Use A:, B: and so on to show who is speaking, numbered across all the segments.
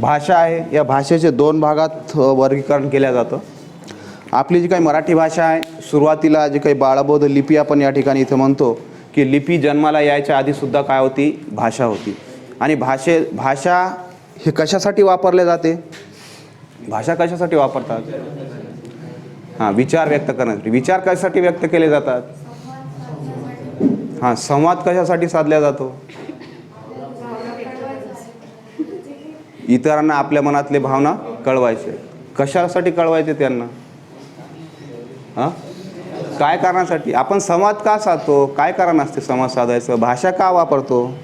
A: भाषा आहे. या भाषेचे दोन भागात वर्गीकरण केलं जातं. आपली जी काही मराठी भाषा आहे सुरुवातीला जी काही बाळबोध लिपी आपण या ठिकाणी इथं म्हणतो की लिपी जन्माला यायच्या आधीसुद्धा काय होती? भाषा होती. आणि भाषे भाषा हे कशासाठी वापरले जाते? भाषा कशासाठी वापरतात? हां विचार व्यक्त करण्यासाठी. विचार कशासाठी व्यक्त केले जातात? हां संवाद कशासाठी साधला जातो? इतरांना आपल्या मनातले भावना कळवायचे. कशासाठी कळवायचे त्यांना? हां? काय कारणासाठी? आपण संवाद का साधतो? काय कारण असते संवाद साधायचं? भाषा का वापरतो?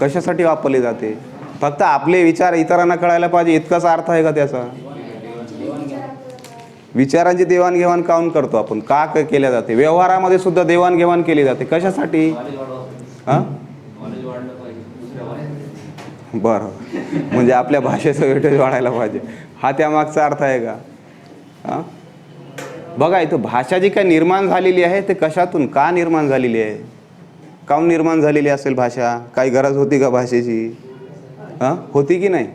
A: कशासाठी वापरली जाते? फक्त आपले विचार इतरांना कळायला पाहिजे इतकाच अर्थ आहे का त्याचा? विचारांची देवाणघेवाण काऊन करतो आपण? का केल्या जाते? व्यवहारामध्ये सुद्धा देवाणघेवाण केली जाते. कशासाठी? हां? बरं. म्हणजे आपल्या भाषेचं वेटेज वाढायला पाहिजे. हा त्यामागचा अर्थ आहे का? हां? बघा इथं भाषा जी काय निर्माण झालेली आहे ते कशातून का निर्माण झालेली आहे? काऊन निर्माण झालेली असेल भाषा? काही गरज होती का भाषेची? हां? होती की नाही?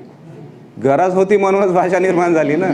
A: गरज होती म्हणूनच भाषा निर्माण झाली ना?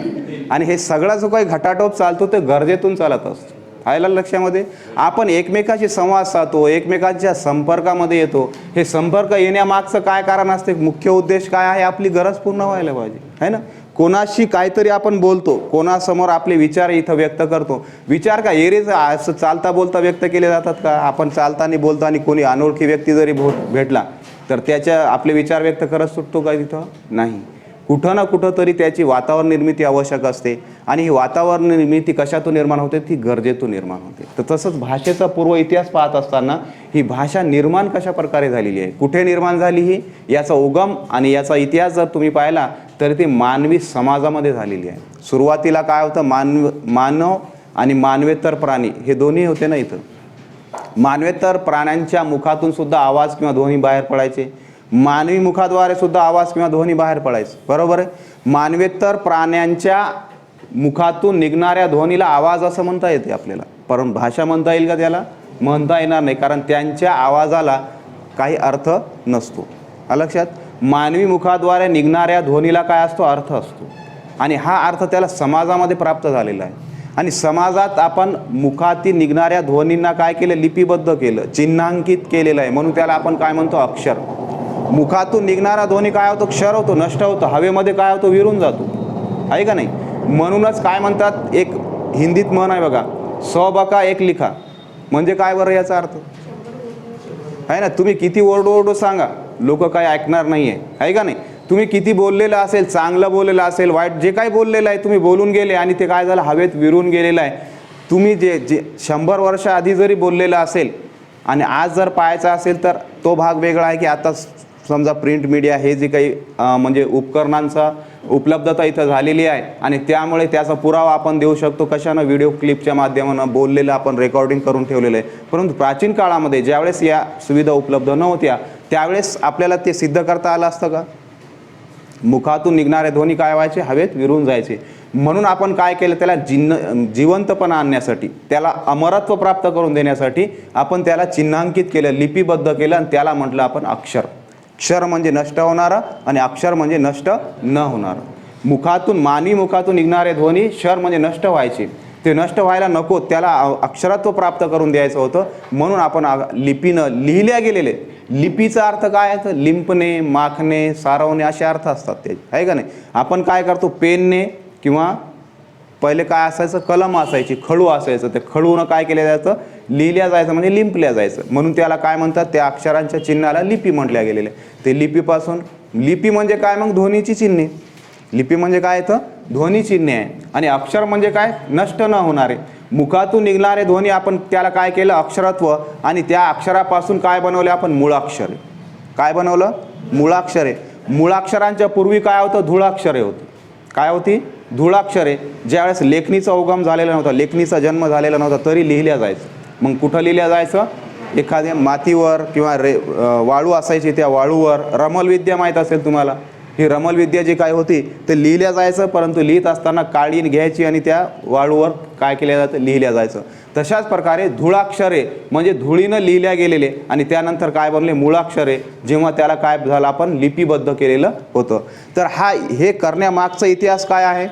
A: आणि हे सगळा जो काही घटाटोप चालतो ते गरजेतून चालत असतो. आयला लक्षामध्ये आपण एकमेकाशी संवाद साधतो एकमेकांच्या संपर्कामध्ये येतो. हे संपर्क येण्यामागचं काय कारण असते? मुख्य उद्देश काय आहे? आपली गरज पूर्ण व्हायला पाहिजे. आहे ना? कोणाशी काहीतरी आपण बोलतो कोणासमोर आपले विचार इथं व्यक्त करतो. विचार का? एरेज असं चालता बोलता व्यक्त केले जातात का? आपण चालताना बोलताना कोणी अनोळखी व्यक्ती जरी भो भेटला तर त्याच्या आपले विचार व्यक्त करत सुटतो का तिथं? नाही. कुठं ना कुठं तरी त्याची वातावरण निर्मिती आवश्यक असते. आणि ही वातावरण निर्मिती कशातून निर्माण होते? ती गरजेतून निर्माण होते. तर तसंच भाषेचा पूर्व इतिहास पाहत असताना ही भाषा निर्माण कशा प्रकारे झालेली आहे? कुठे निर्माण झाली ही? याचा उगम आणि याचा इतिहास जर तुम्ही पाहिला तर ती मानवी समाजामध्ये झालेली आहे. सुरुवातीला काय होतं? मानव मानव आणि मानवेतर प्राणी हे दोन्ही होते ना इथं. मानवेतर प्राण्यांच्या मुखातून सुद्धा आवाज किंवा ध्वनी बाहेर पडायचे. मानवी मुखाद्वारे सुद्धा आवाज किंवा ध्वनी बाहेर पडायचं. बरोबर आहे? मानवेतर प्राण्यांच्या मुखातून निघणाऱ्या ध्वनीला आवाज असं म्हणता येते आपल्याला. परम भाषा म्हणता येईल का त्याला? म्हणता येणार नाही कारण त्यांच्या आवाजाला काही अर्थ नसतो. लक्षात? मानवी मुखाद्वारे निघणाऱ्या ध्वनीला काय असतो? अर्थ असतो. आणि हा अर्थ त्याला समाजामध्ये प्राप्त झालेला आहे. आणि समाजात आपण मुखातील निघणाऱ्या ध्वनींना काय केलं? लिपिबद्ध केलं चिन्हांकित केलेलं आहे. म्हणून त्याला आपण काय म्हणतो? अक्षर. मुखातून निघणारा ध्वनी काय होतो? क्षर होतो नष्ट होतो हवेमध्ये काय होतो? विरून जातो. आहे का नाही? म्हणूनच काय म्हणतात? एक हिंदीत म्हण आहे बघा सौ बका एक लिखा. म्हणजे काय बरं याचा अर्थ? आहे ना? तुम्ही किती ओरडू ओरडू सांगा. लोक काय ऐकणार नाही आहे आहे का नाही? तुम्ही किती बोललेलं असेल चांगलं बोललेलं असेल वाईट जे काही बोललेलं आहे तुम्ही बोलून गेले आणि ते काय झालं? हवेत विरून गेलेलं आहे. तुम्ही जे जे शंभर वर्षाआधी जरी बोललेलं असेल आणि आज जर पाहायचा असेल तर तो भाग वेगळा आहे की आता समजा प्रिंट मीडिया हे जे काही म्हणजे उपकरणांचा उपलब्धता इथं झालेली आहे आणि त्यामुळे त्याचा पुरावा आपण देऊ शकतो. कशानं? व्हिडिओ क्लिपच्या माध्यमानं बोललेलं आपण रेकॉर्डिंग करून ठेवलेलं आहे. परंतु प्राचीन काळामध्ये ज्यावेळेस या सुविधा उपलब्ध नव्हत्या त्यावेळेस आपल्याला ते सिद्ध करता आलं असतं का? मुखातून निघणारे ध्वनी काय व्हायचे? हवेत विरून जायचे. म्हणून आपण काय केलं? त्याला जिन्न जिवंतपणा आणण्यासाठी त्याला अमरत्व प्राप्त करून देण्यासाठी आपण त्याला चिन्हांकित केलं लिपिबद्ध केलं आणि त्याला म्हटलं आपण अक्षर. क्षर म्हणजे नष्ट होणारं आणि अक्षर म्हणजे नष्ट न होणारं. मुखातून मानी मुखातून निघणारे ध्वनी क्षर म्हणजे नष्ट व्हायचे. ते नष्ट व्हायला नको त्याला अक्षरत्व प्राप्त करून द्यायचं होतं. म्हणून आपण लिपीनं लिहिल्या गेलेले. लिपीचा अर्थ काय आहे? तर लिंपणे माखणे सारवणे असे अर्थ असतात ते. आहे का नाही? आपण काय करतो? पेनने किंवा पहिले काय असायचं? कलम असायची खडू असायचं. ते खडूनं काय केलं जायचं? लिहिल्या जायचं म्हणजे लिंपल्या जायचं. म्हणून त्याला काय म्हणतात? त्या अक्षरांच्या चिन्हाला लिपी म्हटल्या गेलेल्या ते लिपीपासून लिपी म्हणजे काय मग? ध्वनीची चिन्हे. लिपी म्हणजे काय येतं ध्वनी चिन्हे आहे. आणि अक्षर म्हणजे काय? नष्ट न होणारे. मुखातून निघणारे ध्वनी आपण त्याला काय केलं? अक्षरत्व. आणि त्या अक्षरापासून काय बनवले आपण? मुळाक्षरे. काय बनवलं? मुळाक्षरे. मुळाक्षरांच्या पूर्वी काय होतं? धुळाक्षरे होती. काय होती? धुळाक्षरे ज्यावेळेस लेखणीचा उगम झालेला नव्हता लेखणीचा जन्म झालेला नव्हता तरी लिहिल्या जायचं. मग कुठं लिहिल्या जायचं? एखाद्या मातीवर किंवा रे वाळू असायची त्या वाळूवर. रमलविद्या माहीत असेल तुम्हाला? ही रमलविद्या जी काय होती ते लिहिल्या जायचं परंतु लिहित असताना काळीन घ्यायची आणि त्या वाळूवर काय केल्या जातं? लिहिल्या जायचं. तशाच प्रकारे धुळाक्षरे म्हणजे धुळीनं लिहिल्या गेलेले आणि त्यानंतर काय बनले? मुळाक्षरे जेव्हा त्याला काय झालं? आपण लिपिबद्ध केलेलं होतं. तर हा हे करण्यामागचा इतिहास काय आहे?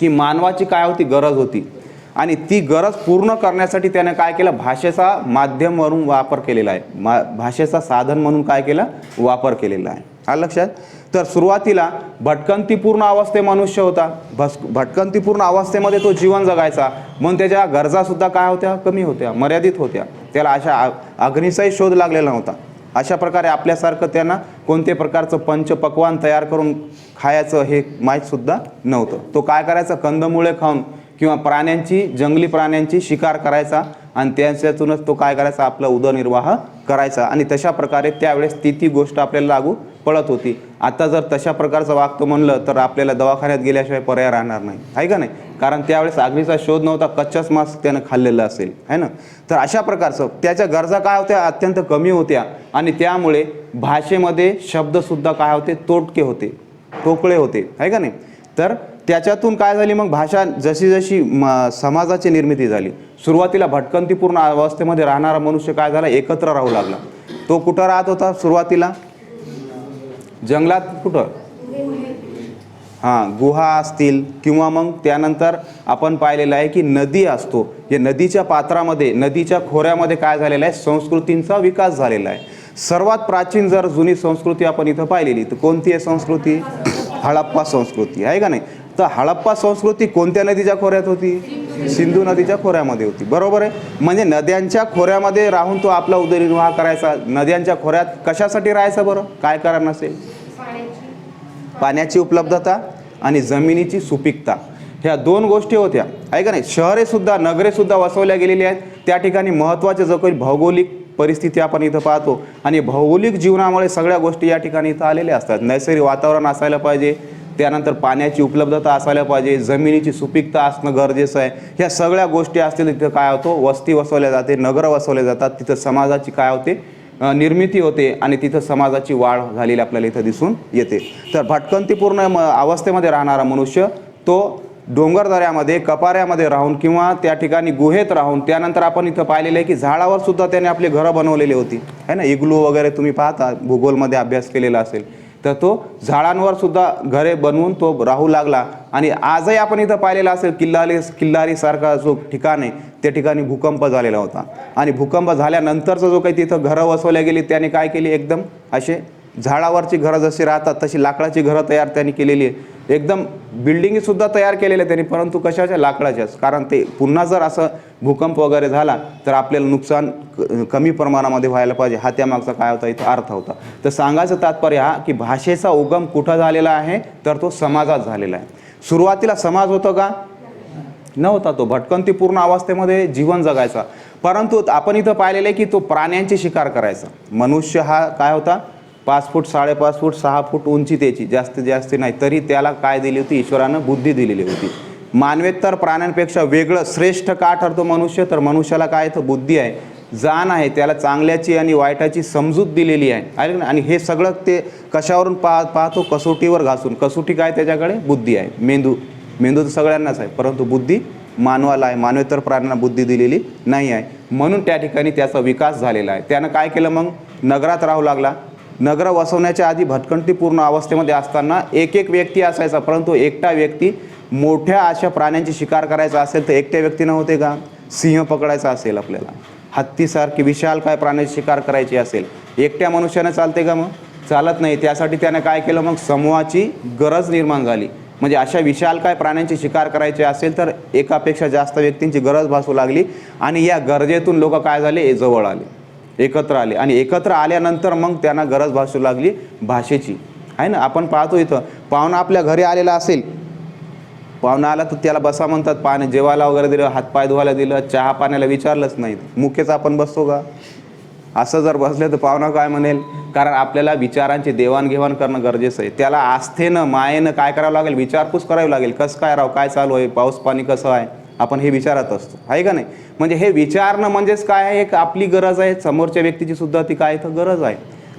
A: की मानवाची काय होती? गरज होती. आणि ती गरज पूर्ण करण्यासाठी त्याने काय केलं? भाषेचा माध्यम म्हणून वापर केलेला आहे. मा भाषेचा साधन म्हणून काय केलं? वापर केलेला आहे. हा लक्षात तर सुरुवातीला भटकंतीपूर्ण अवस्थे मनुष्य होता. भस भटकंतीपूर्ण अवस्थेमध्ये तो जीवन जगायचा. म्हणून त्याच्या गरजासुद्धा काय होत्या? कमी होत्या मर्यादित होत्या. त्याला अशा अग्नीचाही शोध लागलेला नव्हता. अशा प्रकारे आपल्यासारखं त्यांना कोणत्या प्रकारचं पंचपक्वान तयार करून खायचं हे माहीतसुद्धा नव्हतं. तो काय करायचा? कंदमुळे खाऊन किंवा प्राण्यांची जंगली प्राण्यांची शिकार करायचा आणि त्यांच्यातूनच तो काय करायचा? आपला उदरनिर्वाह करायचा. आणि तशा प्रकारे त्यावेळेस ती ती गोष्ट आपल्याला लागू पडत होती. आता जर तशा प्रकारचं वागतो म्हणलं तर आपल्याला दवाखान्यात गेल्याशिवाय पर्याय राहणार नाही. आहे का नाही? कारण त्यावेळेस अग्नीचा शोध नव्हता कच्चाच मांस त्यानं खाल्लेलं असेल. है ना? तर अशा प्रकारचं त्याच्या गरजा काय होत्या? अत्यंत कमी होत्या. आणि त्यामुळे भाषेमध्ये शब्दसुद्धा काय होते? तोटके होते. ठोकळे होते. आहे का नाही? तर त्याच्यातून काय झाली मग? भाषा जशी जशी म समाजाची निर्मिती झाली सुरुवातीला भटकंतीपूर्ण अवस्थेमध्ये राहणारा मनुष्य काय झाला? एकत्र राहू लागला. तो कुठं राहत होता सुरुवातीला? जंगलात कुठं? हां गुहा असतील किंवा मग त्यानंतर आपण पाहिलेलं आहे की नदी असतो. या नदीच्या पात्रामध्ये नदीच्या खोऱ्यामध्ये काय झालेलं आहे? संस्कृतींचा विकास झालेला आहे. सर्वात प्राचीन जर जुनी संस्कृती आपण इथं पाहिलेली तर कोणती आहे संस्कृती? हडप्पा संस्कृती आहे का नाही? तर हडप्पा संस्कृती कोणत्या नदीच्या खोऱ्यात होती? सिंधू नदीच्या खोऱ्यामध्ये होती. बरोबर आहे? म्हणजे नद्यांच्या खोऱ्यामध्ये राहून तो आपला उदरनिर्वाह करायचा. नद्यांच्या खोऱ्यात कशासाठी राहायचं बरं? काय कारण असेल? पाण्याची उपलब्धता आणि जमिनीची सुपीकता. ह्या दोन गोष्टी होत्या. आहे का नाही? शहरे सुद्धा नगरे सुद्धा वसवल्या गेलेली आहेत. त्या ठिकाणी महत्त्वाचे जो काही भौगोलिक परिस्थिती आपण इथं पाहतो आणि भौगोलिक जीवनामुळे सगळ्या गोष्टी या ठिकाणी इथं आलेल्या असतात. नैसर्गिक वातावरण असायला पाहिजे. त्यानंतर पाण्याची उपलब्धता असायला पाहिजे जमिनीची सुपीकता असणं गरजेचं आहे. ह्या सगळ्या गोष्टी असतील तिथं काय होतो वस्ती वसवल्या जाते नगरं वसवल्या जातात तिथं समाजाची काय होते निर्मिती होते आणि तिथं समाजाची वाढ झालेली आपल्याला इथं दिसून येते. तर भटकंतीपूर्ण म अवस्थेमध्ये राहणारा मनुष्य तो डोंगरदऱ्यामध्ये कपाऱ्यामध्ये राहून किंवा त्या ठिकाणी गुहेत राहून त्यानंतर आपण इथं पाहिलेलं आहे की झाडावर सुद्धा त्याने आपली घरं बनवलेली होती. है ना? इग्लू वगैरे तुम्ही पाहता भूगोलमध्ये अभ्यास केलेला असेल. तर तो झाडांवर सुद्धा घरे बनवून तो राहू लागला. आणि आजही आपण इथं पाहिलेला असेल किल्लारी किल्लारीसारखा जो ठिकाण आहे त्या ठिकाणी भूकंप झालेला होता. आणि भूकंप झाल्यानंतरचं जो काही तिथं घरं वसवल्या गेली त्याने काय केली एकदम? असे झाडावरची घरं जशी राहतात तशी लाकडाची घरं तयार त्यांनी केलेली आहे. एकदम बिल्डिंगसुद्धा तयार केलेल्या त्यांनी परंतु कशाच्या? लाकडाच्याच. कारण ते पुन्हा जर असं भूकंप वगैरे झाला तर आपल्याला नुकसान क- कमी प्रमाणामध्ये व्हायला पाहिजे. हा त्यामागचा काय होता? इथं अर्थ होता. तर सांगायचं तात्पर्य हा की भाषेचा उगम कुठं झालेला आहे? तर तो समाजात झालेला आहे. सुरुवातीला समाज होतं का? नव्हता तो. भटकंतीपूर्ण अवस्थेमध्ये जीवन जगायचा. परंतु आपण इथं पाहिलेलं आहे की तो प्राण्यांची शिकार करायचा. मनुष्य हा काय होता? पाच फूट साडेपाच फूट सहा फूट उंची त्याची जास्तीत जास्त नाही. तरी त्याला काय दिली होती? ईश्वरानं बुद्धी दिलेली होती. मानवेत्तर प्राण्यांपेक्षा वेगळं श्रेष्ठ का ठरतो मनुष्य? तर मनुष्याला काय तर बुद्धी आहे? जाण आहे. त्याला चांगल्याची आणि वाईटाची समजूत दिलेली आहे. आणि हे सगळं ते कशावरून पा पाहतो? कसोटीवर घासून. कसोटी काय त्याच्याकडे? बुद्धी आहे. मेंदू. मेंदू तर सगळ्यांनाच आहे. परंतु बुद्धी मानवाला आहे. मानवेतर प्राण्यांना बुद्धी दिलेली नाही आहे. म्हणून त्या ठिकाणी त्याचा विकास झालेला आहे. त्यानं काय केलं मग? नगरात राहू लागला. नगरं वसवण्याच्या आधी भटकंतीपूर्ण अवस्थेमध्ये असताना एक एक व्यक्ती असायचा परंतु एकटा व्यक्ती मोठ्या अशा प्राण्यांची शिकार करायचा असेल तर एकट्या व्यक्तीनं होते का? सिंह पकडायचा असेल आपल्याला. हत्तीसारखी विशाल काय प्राण्याची शिकार करायची असेल? एकट्या मनुष्यानं चालते का मग? चालत नाही. त्यासाठी त्यानं काय केलं मग? समूहाची गरज निर्माण झाली. म्हणजे अशा विशाल काय प्राण्यांची शिकार करायची असेल तर एकापेक्षा जास्त व्यक्तींची गरज भासू लागली आणि या गरजेतून लोक काय झाले? जवळ आले. एकत्र आले. आणि एकत्र आल्यानंतर मग त्यांना गरज भासू लागली भाषेची. आहे ना? आपण पाहतो इथं पाहुणा आपल्या घरी आलेला असेल. पाहुणा आला तर त्याला बसा म्हणतात पाणी जेवायला वगैरे दिलं हातपाय धुवायला दिलं चहा पाण्याला विचारलंच नाही मुख्यच आपण बसतो का? असं जर बसलं तर पाहुणा काय म्हणेल? कारण आपल्याला विचारांची देवाणघेवाण करणं गरजेचं आहे. त्याला आस्थेनं मायेनं काय करावं लागेल? विचारपूस करावी लागेल. कसं काय राव? काय चालू आहे? पाऊस पाणी कसं आहे? आपण हे विचारत असतो. आहे का नाही? म्हणजे हे विचारणं म्हणजेच काय आहे? एक आपली गरज आहे. समोरच्या व्यक्तीची सुद्धा ती काय तर गरज आहे.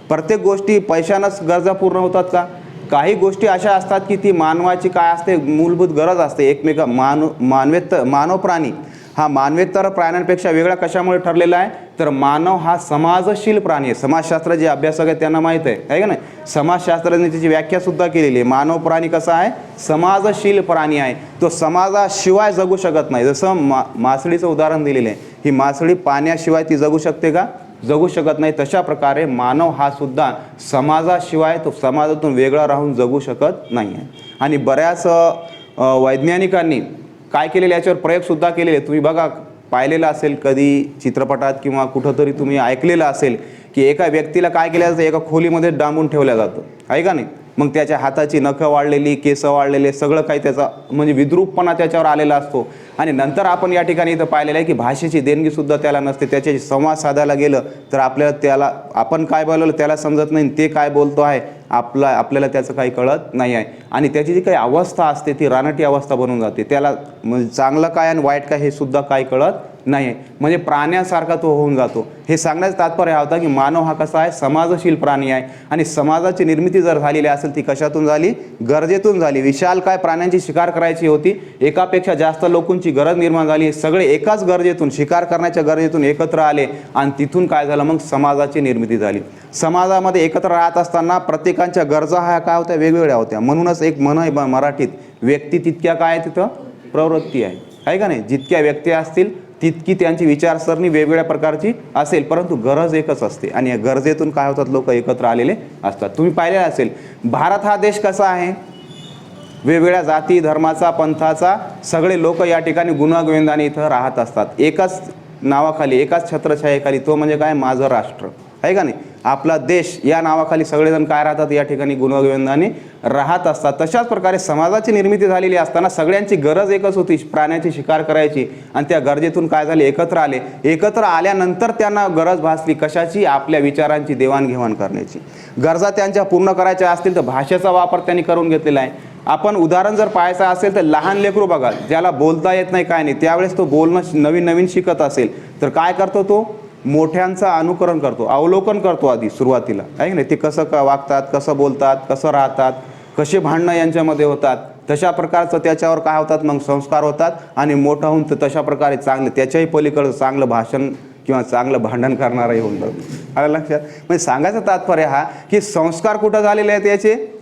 A: प्रत्येक गोष्टी पैशानंच गरजा पूर्ण होतात का? काही गोष्टी अशा असतात की ती मानवाची काय असते? मूलभूत गरज असते. एकमेका मानव मानवेत मानव प्राणी. हा मानवेतर प्राण्यांपेक्षा वेगळा कशामुळे ठरलेला आहे? तर मानव हा समाजशील प्राणी आहे. समाजशास्त्र जे अभ्यासक आहेत त्यांना माहीत आहे. आहे का नाही? समाजशास्त्राने त्याची व्याख्यासुद्धा केलेली आहे. मानव प्राणी कसा आहे? समाजशील प्राणी आहे. तो समाजाशिवाय जगू शकत नाही. जसं मा मासळीचं उदाहरण दिलेलं आहे. ही मासळी पाण्याशिवाय ती जगू शकते का? जगू शकत नाही. तशा प्रकारे मानव हा सुद्धा समाजाशिवाय तो समाजातून वेगळा राहून जगू शकत नाही आहे. आणि बऱ्याच वैज्ञानिकांनी काय केलेले याच्यावर प्रयोगसुद्धा केलेले तुम्ही बघा पाहिलेलं असेल कधी चित्रपटात किंवा कुठंतरी तुम्ही ऐकलेलं असेल की एका व्यक्तीला काय केलं जातं एका खोलीमध्ये डांबून ठेवलं जातं. आहे का नाही? मग त्याच्या हाताची नखं वाढलेली केसं वाढलेले सगळं काही त्याचा म्हणजे विद्रूपपणा त्याच्यावर आलेला असतो. आणि नंतर आपण या ठिकाणी इथं पाहिलेलं आहे की भाषेची देणगीसुद्धा त्याला नसते त्याच्याशी संवाद साधायला गेलं तर आपल्याला त्याला आपण काय बोलवलं त्याला समजत नाही ते काय बोलतो आहे आपला आपल्याला त्याचं काही कळत नाही आहे. आणि त्याची जी काही अवस्था असते ती रानटी अवस्था बनून जाते. त्याला म्हणजे चांगलं काय आणि वाईट काय हे सुद्धा काय कळत नाही. आहे म्हणजे प्राण्यासारखा तो होऊन जातो. हे सांगण्याचं तात्पर्य हा होता की मानव हा कसा आहे समाजशील प्राणी आहे. आणि समाजाची निर्मिती जर झालेली असेल ती कशातून झाली? गरजेतून झाली. विशाल काय प्राण्यांची शिकार करायची होती? एकापेक्षा जास्त लोकांची गरज निर्माण झाली. सगळे एकाच गरजेतून शिकार करण्याच्या गरजेतून एकत्र आले आणि तिथून काय झालं? मग समाजाची निर्मिती झाली. समाजामध्ये एकत्र राहत असताना प्रत्येकांच्या गरजा ह्या काय होत्या? वेगवेगळ्या होत्या. म्हणूनच एक म्हण आहे मराठीत व्यक्ती तितक्या काय आहे तिथं? प्रवृत्ती आहे. आहे का नाही? जितक्या व्यक्ती असतील तितकी त्यांची विचारसरणी वेगवेगळ्या प्रकारची असेल. परंतु गरज एकच असते आणि या गरजेतून काय होतात? लोक एकत्र आलेले असतात. तुम्ही पाहिले असेल भारत हा देश कसा आहे? वेगवेगळ्या जाती धर्माचा पंथाचा सगळे लोक या ठिकाणी गुणागोविंदाने इथं राहत असतात. एकाच नावाखाली एकाच छत्रछायेखाली तो म्हणजे काय? माझं राष्ट्र. आहे का नाही? आपला देश या नावाखाली सगळेजण काय राहतात? या ठिकाणी गुणगोविंदाने राहत असतात. तशाच प्रकारे समाजाची निर्मिती झालेली असताना सगळ्यांची गरज एकच होती प्राण्याची शिकार करायची आणि त्या गरजेतून काय झाले? एकत्र आले. एकत्र आल्यानंतर त्यांना गरज भासली कशाची? आपल्या विचारांची देवाणघेवाण करण्याची. गरजा त्यांच्या पूर्ण करायच्या असतील तर भाषेचा वापर त्यांनी करून घेतलेला आहे. आपण उदाहरण जर पाहायचं असेल तर लहान लेकरू बघा ज्याला बोलता येत नाही काय नाही त्यावेळेस तो बोलणं श- नवीन नवीन शिकत असेल. तर काय करतो तो? मोठ्यांचं अनुकरण करतो अवलोकन करतो आधी सुरुवातीला. आहे की नाही? ते कसं का वागतात कसं बोलतात कसं राहतात कसे भांडणं यांच्यामध्ये होतात तशा प्रकारचं त्याच्यावर काय होतात? मग संस्कार होतात आणि मोठा होऊन तर तशा प्रकारे चांगलं त्याच्याही पलीकडं चांगलं भाषण किंवा चांगलं भांडण करणारही होऊन जातं. आलं लक्षात? म्हणजे सांगायचं तात्पर्य हा की संस्कार कुठं झालेले आहेत याचे?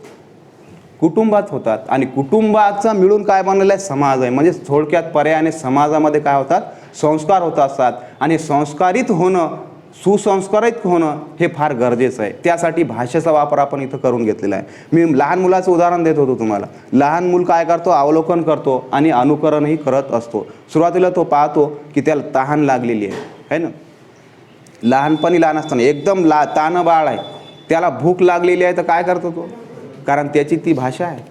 A: कुटुंबात होतात. आणि कुटुंबाचा मिळून काय बनलेला आहे? समाज आहे. म्हणजे थोडक्यात पर्यायाने समाजामध्ये काय होतात? संस्कार होत असतात. आणि संस्कारित होणं सुसंस्कारित होणं हे फार गरजेचं आहे. त्यासाठी भाषेचा वापर आपण इथं करून घेतलेला आहे. मी लहान मुलाचं उदाहरण देत होतो तुम्हाला. लहान मूल काय करतो? अवलोकन करतो आणि अनुकरणही करत असतो. सुरुवातीला तो पाहतो की त्याला तहान लागलेली आहे. है ना? लहानपणी लहान असताना एकदम ला तानं बाळ आहे. त्याला भूक लागलेली आहे तर काय करतो तो? कारण त्याची ती भाषा आहे.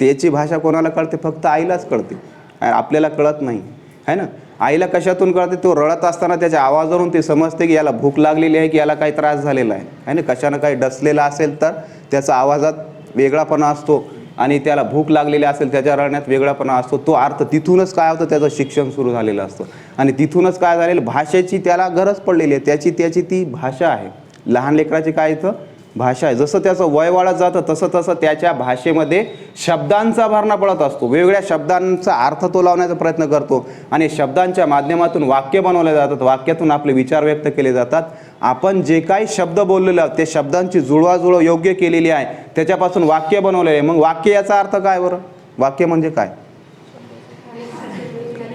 A: त्याची भाषा कोणाला कळते? फक्त आईलाच कळते. आपल्याला कळत नाही. है ना? आईला कशातून कळते? तो रडत असताना त्याच्या आवाजावरून ते समजते की याला भूक लागलेली आहे की याला काही त्रास झालेला आहे. है ना? कशानं काही डसलेला असेल तर त्याचा आवाजात वेगळापणा असतो आणि त्याला भूक लागलेली असेल त्याच्या रडण्यात वेगळापणा असतो. तो अर्थ तिथूनच काय होतं? त्याचं शिक्षण सुरू झालेलं असतं. आणि तिथूनच काय झालेलं? भाषेची त्याला गरज पडलेली आहे. त्याची त्याची ती भाषा आहे. लहान लेकराची काय इथं? भाषा आहे. जसं त्याचं वय वाढत जातं तसं तसं त्याच्या भाषेमध्ये शब्दांचा भरणा पडत असतो. वेगवेगळ्या शब्दांचा अर्थ तो लावण्याचा प्रयत्न करतो. आणि शब्दांच्या माध्यमातून वाक्य बनवले जातात. वाक्यातून आपले विचार व्यक्त केले जातात. आपण जे काही शब्द बोललेले आहोत ते शब्दांची जुळवाजुळव योग्य केलेली आहे. त्याच्यापासून वाक्य बनवलेले. आहे मग वाक्य याचा अर्थ काय बरं? वाक्य म्हणजे काय?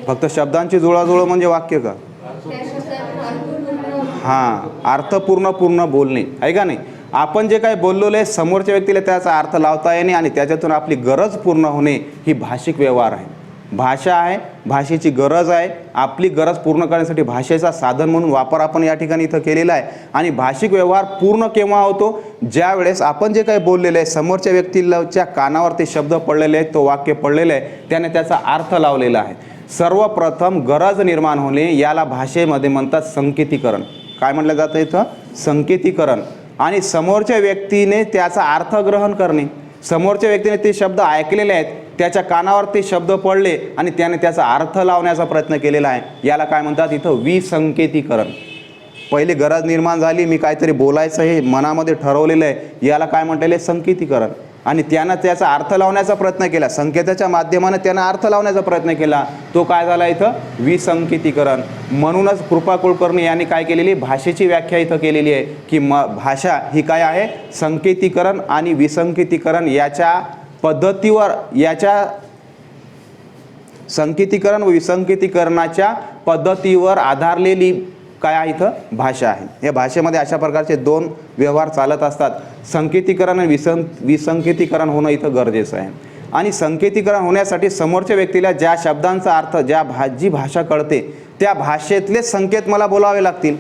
A: फक्त शब्दांची जुळवाजुळव म्हणजे वाक्य का? हां अर्थपूर्ण पूर्ण बोलणे. आहे का नाही? आपण जे काही बोललेलं आहे समोरच्या व्यक्तीला त्याचा अर्थ लावता येणे आणि त्याच्यातून आपली गरज पूर्ण होणे ही भाषिक व्यवहार आहे. भाषा आहे भाषेची गरज आहे. आपली गरज पूर्ण करण्यासाठी भाषेचा साधन म्हणून वापर आपण या ठिकाणी इथं केलेला आहे. आणि भाषिक व्यवहार पूर्ण केव्हा होतो? ज्या वेळेस आपण जे काही बोललेलं आहे समोरच्या व्यक्तीच्या कानावर ते शब्द पडलेले आहेत तो वाक्य पडलेलं आहे त्याने त्याचा अर्थ लावलेला आहे. सर्वप्रथम गरज निर्माण होणे याला भाषेमध्ये म्हणतात संकेतीकरण. काय म्हटलं जातं इथं? संकेतीकरण. आणि समोरच्या व्यक्तीने त्याचा अर्थ ग्रहण करणे. समोरच्या व्यक्तीने ते शब्द ऐकलेले आहेत त्याच्या कानावर ते शब्द पडले आणि त्याने त्याचा अर्थ लावण्याचा प्रयत्न केलेला आहे. याला काय म्हणतात? इथं विसंकेतीकरण. पहिली गरज निर्माण झाली मी काहीतरी बोलायचं हे मनामध्ये ठरवलेलं आहे. याला काय म्हटलेलं आहे संकेतीकरण. आणि त्यानं त्याचा अर्थ लावण्याचा प्रयत्न केला. संकेताच्या माध्यमानं त्यानं अर्थ लावण्याचा प्रयत्न केला. तो काय झाला इथं? विसंकेतीकरण. म्हणूनच कृपा कुलकर्णी यांनी काय केलेली? भाषेची व्याख्या इथं केलेली आहे की म भाषा ही काय आहे? संकेतीकरण आणि विसंकेतीकरण याच्या पद्धतीवर याच्या संकेतीकरण व विसंकेतीकरणाच्या पद्धतीवर आधारलेली काय आहे इथं? भाषा आहे. या भाषेमध्ये अशा प्रकारचे दोन व्यवहार चालत असतात. संकेतीकरण आणि विसं विसंकेतीकरण होणं इथं गरजेचं आहे. आणि संकेतीकरण होण्यासाठी समोरच्या व्यक्तीला ज्या शब्दांचा अर्थ ज्या भा जी भाषा कळते त्या भाषेतले संकेत मला बोलावे लागतील.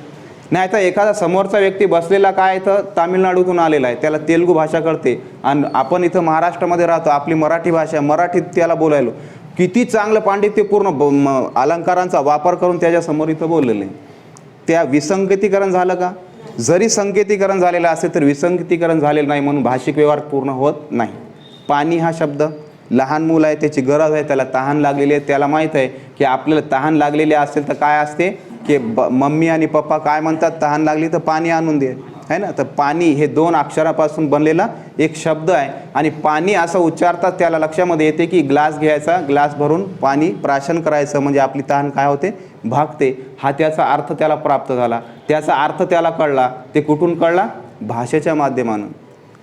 A: नाही तर एखादा समोरचा व्यक्ती बसलेला काय इथं? तामिळनाडूतून आलेला आहे. त्याला तेलुगू भाषा कळते. आणि आपण इथं महाराष्ट्रामध्ये राहतो. आपली मराठी भाषा मराठीत त्याला बोलायलो. किती चांगलं पांडित्यपूर्ण ब- म- अलंकारांचा वापर करून त्याच्यासमोर इथं बोललेलं आहे. त्या विसंगतीकरण झालं का? जरी संकेतीकरण झालेलं असेल तर विसंगतीकरण झालेलं नाही म्हणून भाषिक व्यवहार पूर्ण होत नाही. पाणी हा शब्द लहान मूल आहे त्याची गरज आहे त्याला तहान लागलेली आहे त्याला माहीत आहे की आपल्याला तहान लागलेली असेल तर काय असते? की ब मम्मी आणि पप्पा काय म्हणतात? तहान लागली तर पाणी आणून दे. है ना? तर पाणी हे दोन अक्षरापासून बनलेला एक शब्द आहे. आणि पाणी असं उच्चारतात त्याला लक्षामध्ये येते की ग्लास घ्यायचा ग्लास भरून पाणी प्राशन करायचं म्हणजे आपली तहान काय होते? भागते हा त्याचा अर्थ त्याला प्राप्त झाला. त्याचा अर्थ त्याला कळला. ते कुठून कळला? भाषेच्या माध्यमानं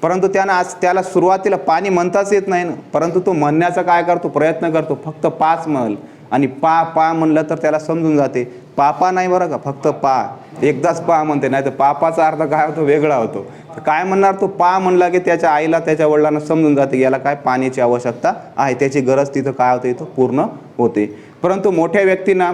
A: परंतु त्यानं आज त्याला सुरुवातीला पाणी म्हणताच येत नाही ना. परंतु तो म्हणण्याचा काय करतो? प्रयत्न करतो. फक्त पाच म्हण. आणि पा पा म्हणलं तर त्याला समजून जाते. पापा नाही बरं का? फक्त पा. एकदाच पा म्हणते. नाही तर पापाचा अर्थ काय होतो? वेगळा होतो. तर काय म्हणणार तो? पा म्हणला की त्याच्या आईला त्याच्या वडिलांना समजून जाते याला काय पाण्याची आवश्यकता आहे. त्याची गरज तिथं काय होते? इथं पूर्ण होते. परंतु मोठ्या व्यक्तींना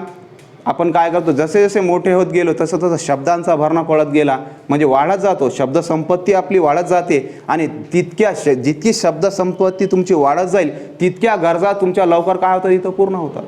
A: आपण काय करतो जसे जसे मोठे होत गेलो तसं तसं शब्दांचा भरणा पडत गेला. म्हणजे वाढत जातो. शब्दसंपत्ती आपली वाढत जाते. आणि तितक्या श जितकी शब्दसंपत्ती तुमची वाढत जाईल तितक्या गरजा तुमच्या लवकर काय होतात? इथं पूर्ण होतात.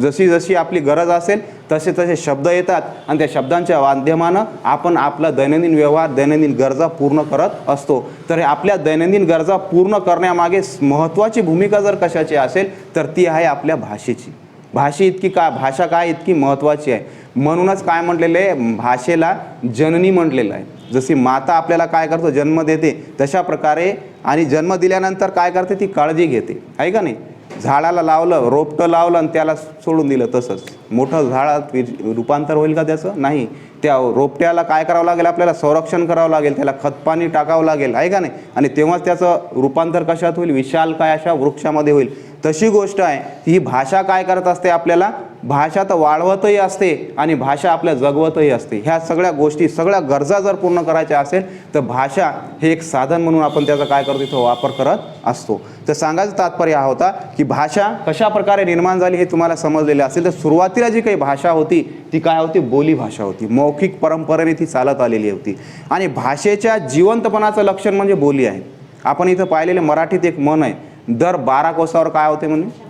A: जशी जशी आपली गरज असेल तसे तसे शब्द येतात. आणि त्या शब्दांच्या माध्यमानं आपण आपला दैनंदिन व्यवहार दैनंदिन गरजा पूर्ण करत असतो. तर हे आपल्या दैनंदिन गरजा पूर्ण करण्यामागे महत्त्वाची भूमिका जर कशाची असेल तर ती आहे आपल्या भाषेची. भाषे इतकी का भाषा काय इतकी महत्त्वाची आहे? म्हणूनच काय म्हटलेलं आहे? भाषेला जननी म्हटलेलं आहे. जशी माता आपल्याला काय करतो? जन्म देते तशा प्रकारे आणि जन्म दिल्यानंतर काय करते? ती काळजी घेते. आहे का नाही? झाडाला लावलं रोपटं लावलं आणि त्याला सोडून दिलं तसंच. मोठं झाडात रूपांतर होईल का त्याचं? नाही. त्या रोपट्याला काय करावं लागेल? आपल्याला संरक्षण करावं लागेल. त्याला खतपाणी टाकावं लागेल. आहे का नाही? आणि तेव्हाच त्याचं रूपांतर कशात होईल? विशाल काय अशा वृक्षामध्ये होईल? तशी गोष्ट आहे. ही भाषा काय करत असते आपल्याला? भाषा तर वाढवतही असते आणि भाषा आपल्या जगवतही असते. ह्या सगळ्या गोष्टी सगळ्या गरजा जर पूर्ण करायच्या असेल तर भाषा हे एक साधन म्हणून आपण त्याचा काय करतो इथं वापर करत असतो. तर सांगायचं तात्पर्य हा होता की भाषा कशा प्रकारे निर्माण झाली हे तुम्हाला समजलेले असेल तर सुरुवातीला जी काही भाषा होती ती काय होती? बोली भाषा होती. मौखिक परंपरेने ती चालत आलेली होती. आणि भाषेच्या जिवंतपणाचं लक्षण म्हणजे बोली आहे. आपण इथं पाहिलेले मराठीत एक मन आहे दर बारा कोसावर काय होते म्हणे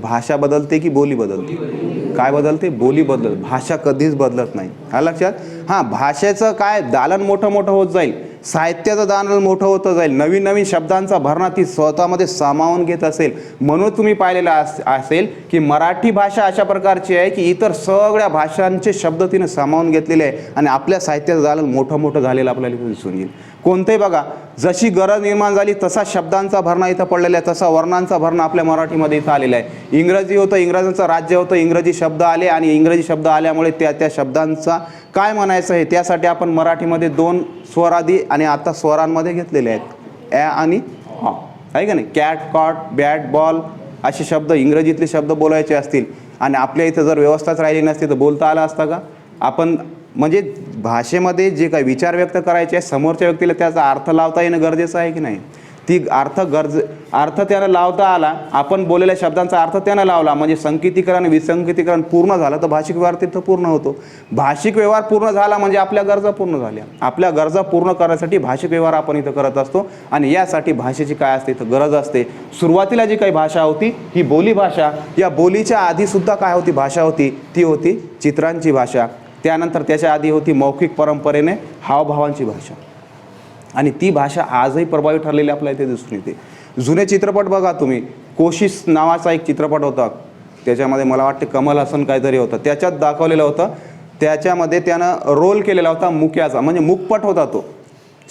A: भाषा बदलते की बोली बदलते? काय बदलते? बोली बदलत. भाषा कधीच बदलत नाही. हा लक्षात? हां भाषेचं काय? दालन मोठं मोठं होत जाईल. साहित्याचं दालन मोठं होतं जाईल. नवीन नवीन शब्दांचा भरणा ती स्वतःमध्ये सामावून घेत असेल. म्हणून तुम्ही पाहिलेलं अस असेल की मराठी भाषा अशा प्रकारची आहे की इतर सगळ्या भाषांचे शब्द तिनं सामावून घेतलेले आहे आणि आपल्या साहित्याचं दालन मोठं मोठं झालेलं आपल्याला दिसून येईल. कोणतंही बघा जशी गरज निर्माण झाली तसा शब्दांचा भरणा इथं पडलेला आहे तसा वर्णांचा भरणा आपल्या मराठीमध्ये इथं आलेला आहे. इंग्रजी होतं इंग्रजांचं राज्य होतं इंग्रजी शब्द आले आणि इंग्रजी शब्द आल्यामुळे त्या त्या शब्दांचा काय म्हणायचं आहे त्यासाठी आपण मराठीमध्ये दोन स्वरादी आणि आता स्वरांमध्ये घेतलेले आहेत. ॲ आणि आहे का नाही? कॅट कॉट बॅट बॉल असे शब्द इंग्रजीतले शब्द बोलायचे असतील. आणि आपल्या इथं जर व्यवस्थाच राहिली नसती तर बोलता आलं असतं का? आपण म्हणजे भाषेमध्ये जे काही विचार व्यक्त करायचे आहे समोरच्या व्यक्तीला त्याचा अर्थ लावता येणं गरजेचं आहे की नाही? ती अर्थ गरज अर्थ त्यानं लावता आला आपण बोललेल्या शब्दांचा अर्थ त्यानं लावला म्हणजे संकेतीकरण विसंकेतीकरण पूर्ण झालं तर भाषिक व्यवहार तिथं पूर्ण होतो. भाषिक व्यवहार पूर्ण झाला म्हणजे आपल्या गरजा पूर्ण झाल्या. आपल्या गरजा पूर्ण करण्यासाठी भाषिक व्यवहार आपण इथं करत असतो आणि यासाठी भाषेची काय असते इथं गरज असते. सुरुवातीला जी काही भाषा होती ही बोली भाषा. या बोलीच्या आधीसुद्धा काय होती? भाषा होती ती होती चित्रांची भाषा. त्यानंतर त्याच्या आधी होती मौखिक परंपरेने हावभावांची भाषा. आणि ती भाषा आजही प्रभावी ठरलेली आपल्याला इथे दिसून येते. जुने चित्रपट बघा तुम्ही. कोशिश नावाचा एक चित्रपट होता. त्याच्यामध्ये मला वाटते कमल हसन काहीतरी होतं. त्याच्यात दाखवलेलं होतं. त्याच्यामध्ये त्यानं रोल केलेला होता मुक्याचा. म्हणजे मुकपट होता तो.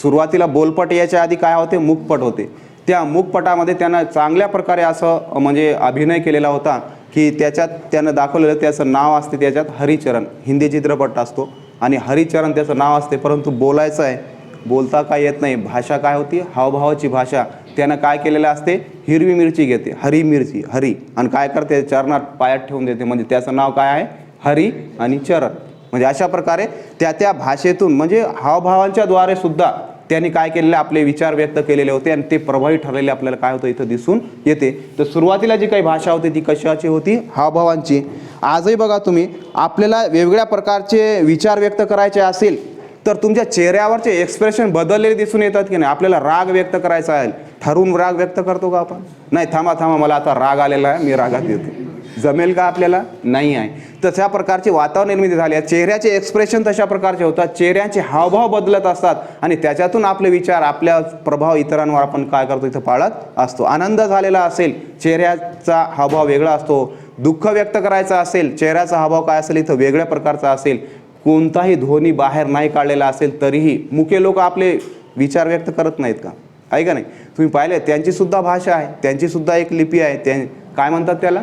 A: सुरुवातीला बोलपट याच्या आधी काय होते? मुखपट होते. त्या मुखपटामध्ये त्यानं चांगल्या प्रकारे असं म्हणजे अभिनय केलेला होता. की त्याच्यात त्यानं दाखवलेलं त्याचं नाव असते त्याच्यात हरिचरण. हिंदी चित्रपट असतो. आणि हरिचरण त्याचं नाव असते परंतु बोलायचं आहे. बोलता काय येत नाही. भाषा काय होती? हावभावाची भाषा. त्यानं काय केलेलं असते? हिरवी मिरची घेते. हरी मिरची. हरी. आणि काय करते? चरणात पायात ठेवून देते. म्हणजे त्याचं नाव काय आहे? हरी आणि चरण. म्हणजे अशा प्रकारे त्या त्या भाषेतून म्हणजे हावभावांच्या द्वारे सुद्धा त्यांनी काय केलेले आपले विचार व्यक्त केलेले होते आणि ते प्रभावी ठरलेले आपल्याला काय होतं इथं दिसून येते. तर सुरुवातीला जी काही भाषा होती ती कशाची होती? हावभावांची. आजही बघा तुम्ही आपल्याला वेगवेगळ्या प्रकारचे विचार व्यक्त करायचे असेल तर तुमच्या चेहऱ्यावरचे एक्सप्रेशन बदललेले दिसून येतात की नाही? आपल्याला राग व्यक्त करायचा आहे. ठरवून राग व्यक्त करतो का आपण? नाही थांबा थांबा मला आता राग आलेला आहे मी रागात येतो. जमेल का आपल्याला? नाही आहे. तशा प्रकारचे वातावरण निर्मिती झाले आहे. चेहऱ्याचे एक्सप्रेशन तशा प्रकारचे होतात. चेहऱ्याचे हावभाव बदलत असतात. आणि त्याच्यातून आपले विचार आपल्या प्रभाव इतरांवर आपण काय करतो इथं पाळत असतो. आनंद झालेला असेल चेहऱ्याचा हावभाव वेगळा असतो. दुःख व्यक्त करायचा असेल चेहऱ्याचा हावभाव काय असेल इथं वेगळ्या प्रकारचा असेल. कोणताही ध्वनी बाहेर नाही काढलेला असेल तरीही मुके लोक आपले विचार व्यक्त करत नाहीत का? आहे का नाही? तुम्ही पाहिले त्यांचीसुद्धा भाषा आहे त्यांचीसुद्धा एक लिपी आहे. त्या काय म्हणतात त्याला?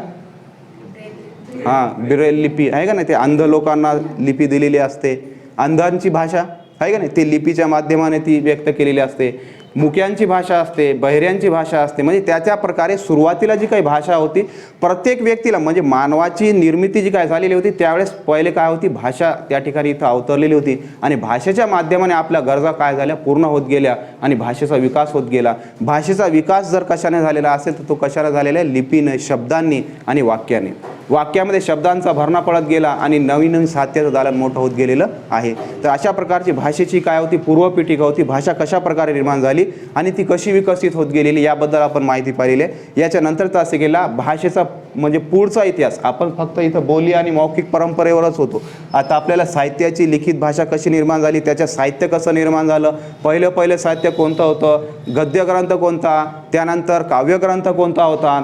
A: हां बिरेल लिपी आहे का नाही? ते अंध लोकांना लिपी दिलेली असते. अंधांची भाषा आहे का नाही? ते लिपीच्या माध्यमाने ती व्यक्त केलेली असते. मुक्यांची भाषा असते बहिऱ्यांची भाषा असते. म्हणजे त्या त्या प्रकारे सुरुवातीला जी काही भाषा होती प्रत्येक व्यक्तीला म्हणजे मानवाची निर्मिती जी काय झालेली होती त्यावेळेस पहिले काय होती? भाषा त्या ठिकाणी इथं अवतरलेली होती. आणि भाषेच्या माध्यमाने आपल्या गरजा काय झाल्या? पूर्ण होत गेल्या आणि भाषेचा विकास होत गेला. भाषेचा विकास जर कशाने झालेला असेल तर तो कशाने झालेला आहे? लिपीने शब्दांनी आणि वाक्याने. वाक्यामध्ये शब्दांचा भरणा पडत गेला आणि नवीन नवीन साहित्याचं दालन मोठं होत गेलेलं आहे. तर अशा प्रकारची भाषेची काय होती? पूर्वपीठिका होती. भाषा कशा प्रकारे निर्माण झाली आणि ती कशी विकसित होत गेलेली याबद्दल आपण माहिती पाहिलेली आहे. याच्यानंतर तर असे गेला भाषेचा म्हणजे पुढचा इतिहास. आपण फक्त इथं बोली आणि मौखिक परंपरेवरच होतो. आता आपल्याला साहित्याची लिखित भाषा कशी निर्माण झाली? त्याच्या साहित्य कसं निर्माण झालं? पहिलं पहिलं साहित्य कोणतं होतं? गद्यग्रंथ कोणता? त्यानंतर काव्यग्रंथ कोणता होता?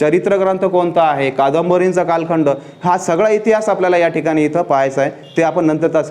A: चरित्र ग्रंथ कोणता आहे कादंबरींचा कालखंड हा सगळा इतिहास आपल्याला या ठिकाणी इथं पाहायचा आहे. ते आपण नंतर तास